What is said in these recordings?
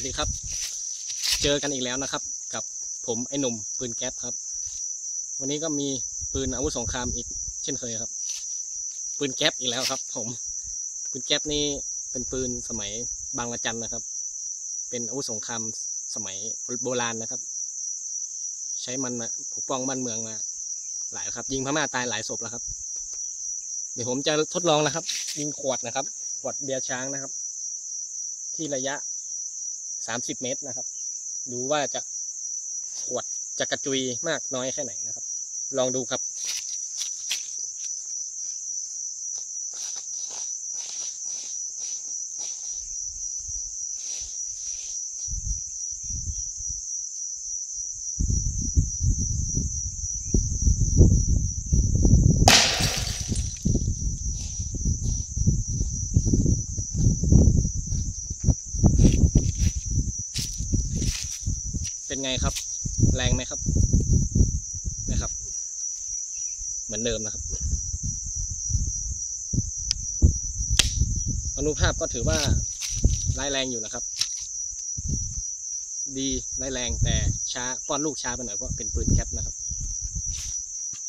วัสดีครับ เจอกันอีกแล้วนะครับ กับผมไอ้หนุ่มปืนแก๊ปครับ วันนี้ก็มีปืนอาวุธสงครามอีกเช่นเคยครับ ปืนแก๊ปอีกแล้วครับ ผม ปืนแก๊ปนี่เป็นปืนสมัยบางระจันนะครับ เป็นอาวุธสงครามสมัยโบราณนะครับ ใช้มันมาปกป้องบ้านเมืองมา หลายครับ ยิงพม่าตายหลายศพแล้วครับ เดี๋ยวผมจะทดลองนะครับ ยิงขวดนะครับขวดเบียร์ช้างนะครับ ที่ระยะ สามสิบเมตรนะครับ ดูว่าจะขวดจะกระจุยมากน้อยแค่ไหนนะครับ ลองดูครับ ไงครับ แรงไหมครับ นะครับ เหมือนเดิมนะครับอนุภาพก็ถือว่าร้ายแรงอยู่นะครับ ดีร้ายแรงแต่ช้าป้อนลูกช้าไปหน่อยเพราะเป็นปืนแคปนะครับ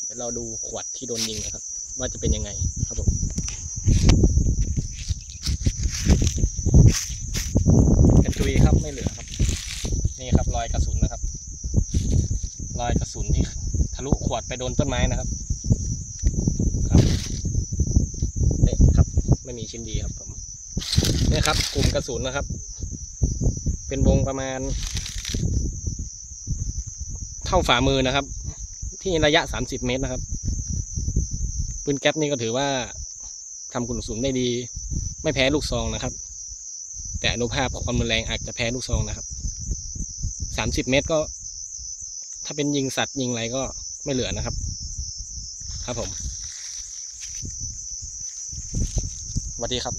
เดี๋ยวเราดูขวดที่โดนยิงนะครับ ว่าจะเป็นยังไงครับผมกระจุยครับไม่เหลือครับ อยกระสุนนะครับ รอยกระสุนที่ทะลุขวดไปโดนต้นไม้นะครับ ครับเละครับ ไม่มีชิ้นดีครับผมเนี่ยครับ กลุ่มกระสุนนะครับ เป็นวงประมาณ เท่าฝ่ามือนะครับ ที่ระยะ30เมตรนะครับปืนแก๊ปนี่ก็ถือว่าทำกลุ่มกระสุนได้ดี ไม่แพ้ลูกซองนะครับ แต่อนุภาพความรุนแรงอาจจะแพ้ลูกซองนะครับ สามสิบเมตรก็ ถ้าเป็นยิงสัตว์ยิงอะไรก็ไม่เหลือนะครับ ครับผมสวัสดีครับ